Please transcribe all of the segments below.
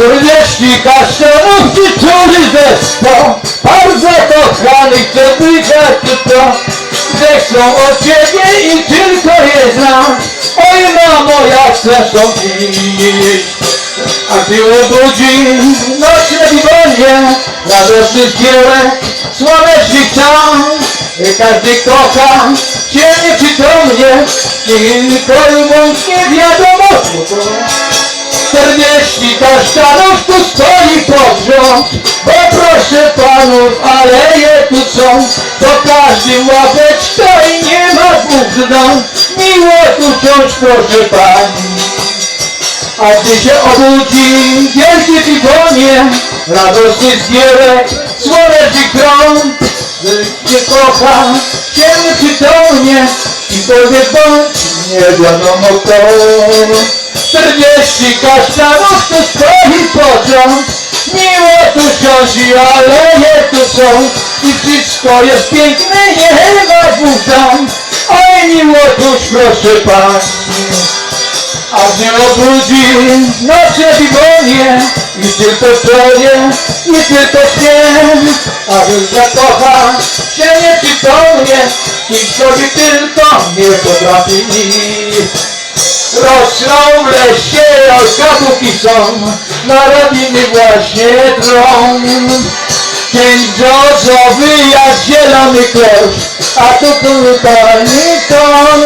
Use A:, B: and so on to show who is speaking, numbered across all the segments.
A: 40 kasztanów czy czuli ze sto Bardzo kochanych czepika czy to Zechcą o ciebie i tylko je znam Oj mamo jak straszą iść A ty obudzi noce i wonie Na dobry kierek słoneczny czas I każdy kocha cię nieprzytomnie Tylko i wyłącznie wiadomo czterdzieści kasztanów tu stoi pod rząd. Bo proszę panów, aleje tu są To każdy łapeczka i nie ma dwóch dno Miło tu ciąć proszę pani. A gdy się obudzi wielkie piwonie Radosny zbierek, słoneczny krąg. Gdy się kocha, ciemny przytomnie I powie bądź nie wiadomo komu 40 kasztanów tu stoi pociąg. Miło tu siądzi, aleje tu są I wszystko jest piękne, nie ma dwóch dam Oj miło tuż proszę pan A mnie obudzi nocze bibonie I tylko czoje, i tylko śnieg. A więc zakocha się nie nieprzytomnie I sobie tylko nie potrafi nic Rosną w lesie olkabuki są. Narodziny właśnie Dzień brzozowy jak zielony klosz A tu kulturalny ton.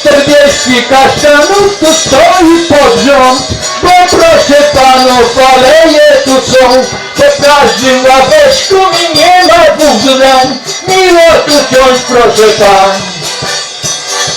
A: Czterdzieści kasztanów tu stoi pod rząd Bo proszę panów, aleje tu są Po każdym ławeczku i nie ma dwóch zdań Miło tu ciąć proszę pani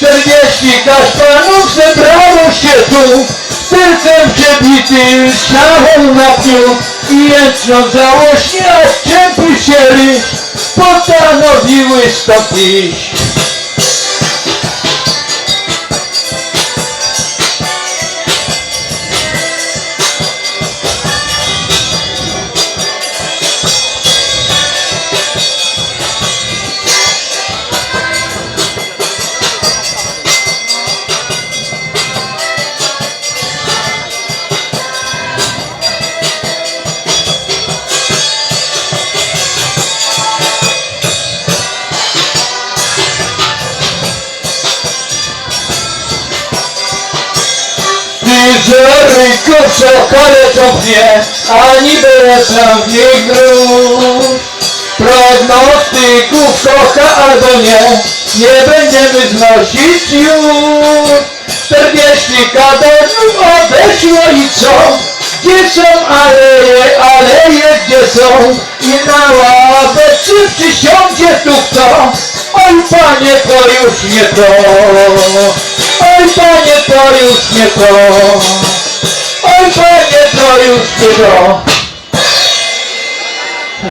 A: Czterdzieści kasztanów zebrało się tu Sercem przebitym szachą na piół I jęczą żałośnie, ciepły się ryś Postanowiły stąd iść Ty ryku co kalecą mnie Ani byle sam nie gruz Prognostyków kocha albo nie Nie będziemy znosić już Czterdzieści kadenów odeszło i co? Gdzie są aleje, aleje gdzie są? I na ławeczce przysiądzie tu kto? Oj panie to już nie to panie to już nie to Oj panie to już nie to